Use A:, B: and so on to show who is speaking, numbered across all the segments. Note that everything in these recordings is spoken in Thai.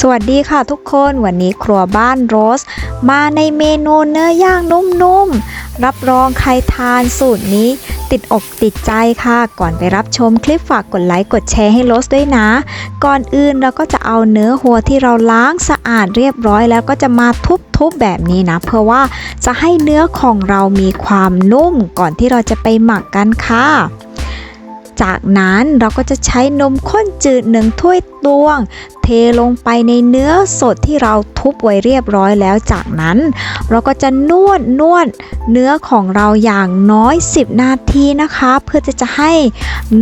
A: สวัสดีค่ะทุกคนวันนี้ครัวบ้านโรส มาในเมนูเนื้อย่างนุ่มๆ รับรองใครทานสูตรนี้ ติดอกติดใจค่ะ ก่อนไปรับชมคลิปฝากกดไลค์กดแชร์ให้โรสด้วยนะ ก่อนอื่นเราก็จะเอาเนื้อหัวที่เราล้างสะอาดเรียบร้อย แล้วก็จะมาทุบๆแบบนี้นะ เพื่อว่าจะให้เนื้อของเรามีความนุ่มก่อนที่เราจะไปหมักกันค่ะ จากนั้นเราก็จะใช้นมข้นจืดหนึ่งถ้วยตวง เทลงไปในเนื้อสดที่เราทุบไว้เรียบร้อยแล้วจากนั้น เราก็จะนวดนวดเนื้อของเราอย่างน้อย 10 นาทีนะคะ เพื่อจะจะให้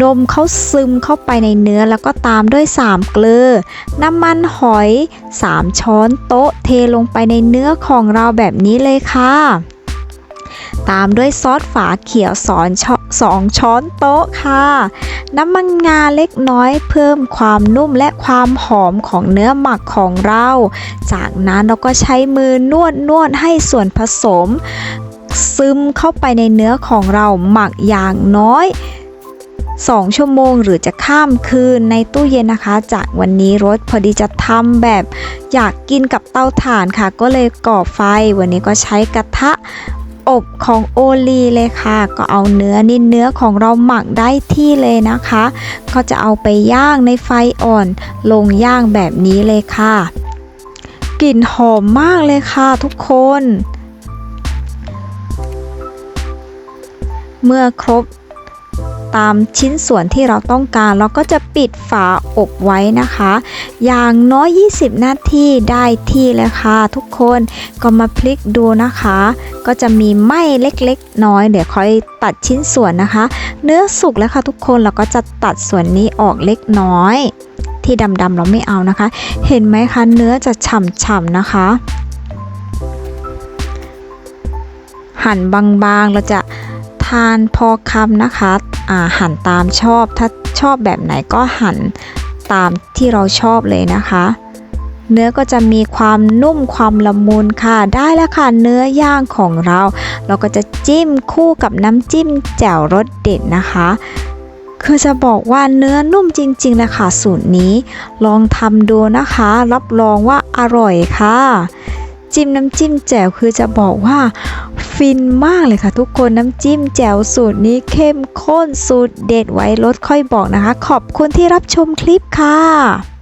A: นมเขาซึมเข้าไปในเนื้อแล้วก็ตามด้วย3เกลือ น้ำมันหอย 3 ช้อนโต๊ะ เทลงไปในเนื้อของเราแบบนี้เลยค่ะ ตามด้วยซอสฝาเขียวสอนชสองช้อนโต๊ะค่ะ น้ำมันงาเล็กน้อยเพิ่มความนุ่มและความหอมของเนื้อหมักของเรา จากนั้นเราก็ใช้มือนวดนวดให้ส่วนผสม ซึมเข้าไปในเนื้อของเราหมักอย่างน้อย2 ชั่วโมงหรือจะข้ามคืนในตู้เย็นนะคะ จากวันนี้รสพอดีจะทำแบบอยากกินกับเตาถ่านค่ะ ก็เลยก่อไฟวันนี้ก็ใช้กระทะ อบของโอลีเลยค่ะ ก็เอาเนื้อนี่เนื้อของเราหมักได้ที่เลยนะคะ ก็จะเอาไปย่างในไฟอ่อน ลงย่างแบบนี้เลยค่ะ กลิ่นหอมมากเลยค่ะทุกคน เมื่อครบ ตามชิ้นส่วนที่เราต้องการเราก็จะปิดฝาอบไว้นะคะ อย่างน้อย 20 นาทีได้ที่เลยค่ะทุกคนก็มาพลิกดูนะคะ ก็จะมีไหม้เล็กๆ น้อย เดี๋ยวค่อยตัดชิ้นส่วนนะคะ เนื้อสุกแล้วค่ะทุกคนเราก็จะตัดส่วนนี้ออกเล็กน้อย ที่ดำๆเราไม่เอานะคะ เห็นไหมคะเนื้อจะฉ่ำๆนะคะหั่นบางๆ เราจะทานพอคำนะคะ หั่นตามชอบ ถ้าชอบแบบไหนก็หั่นตามที่เราชอบเลยนะคะ เนื้อก็จะมีความนุ่มความละมุนค่ะ ได้แล้วค่ะเนื้อย่างของเรา เราก็จะจิ้มคู่กับน้ำจิ้มแจ่วรสเด็ดนะคะคือจะบอกว่าเนื้อนุ่มจริงๆเลยค่ะสูตรนี้ ลองทำดูนะคะ รับรองว่าอร่อยค่ะ จิ้มน้ำจิ้มแจ่วคือจะบอกว่าฟินมากเลยค่ะทุกคนน้ำจิ้มแจ่วสูตรนี้เข้มข้นสูตรเด็ดไว้รสค่อยบอกนะคะ ขอบคุณที่รับชมคลิปค่ะ